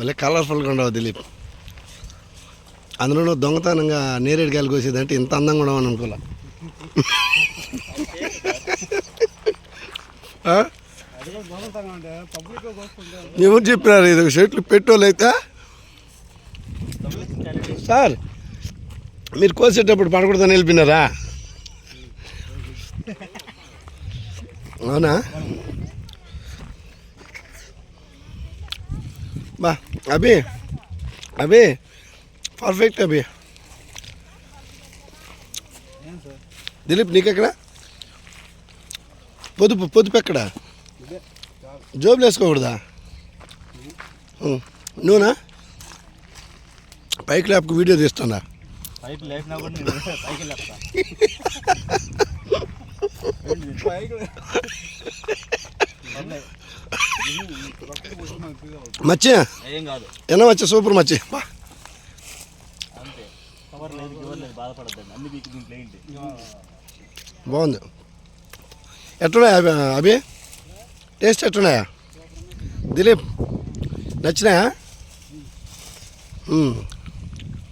మళ్ళీ కలర్ఫుల్గా ఉండవు దిలీప్. అందులోనూ దొంగతనంగా నేరేడుకాయలు కోసేదంటే ఇంత అందంగా ఉండవని అనుకోలే. ఎవరు చెప్పినారు ఇది? షర్ట్లు పెట్టోళ్ళైతే సార్ మీరు కోసేటప్పుడు పడకూడదని వెళ్ళిపోయినారా? అవునా? బా. అభి అభి పర్ఫెక్ట్ అభి. దిలీప్ నీకెక్కడ? పొదుపు పొదుపు ఎక్కడ? జోబులు వేసుకోకూడదా. నువ్వునా? పైకి లేపకు వీడియో తీస్తున్నా. పైకి మచ్చి? ఏం కాదు. ఎన్న వచ్చా సూపర్ మచ్చి. బాగుంది. ఎట్టున్నాయా అభి అభి? టేస్ట్ ఎట్టున్నాయా దిలీప్ నచ్చినాయా.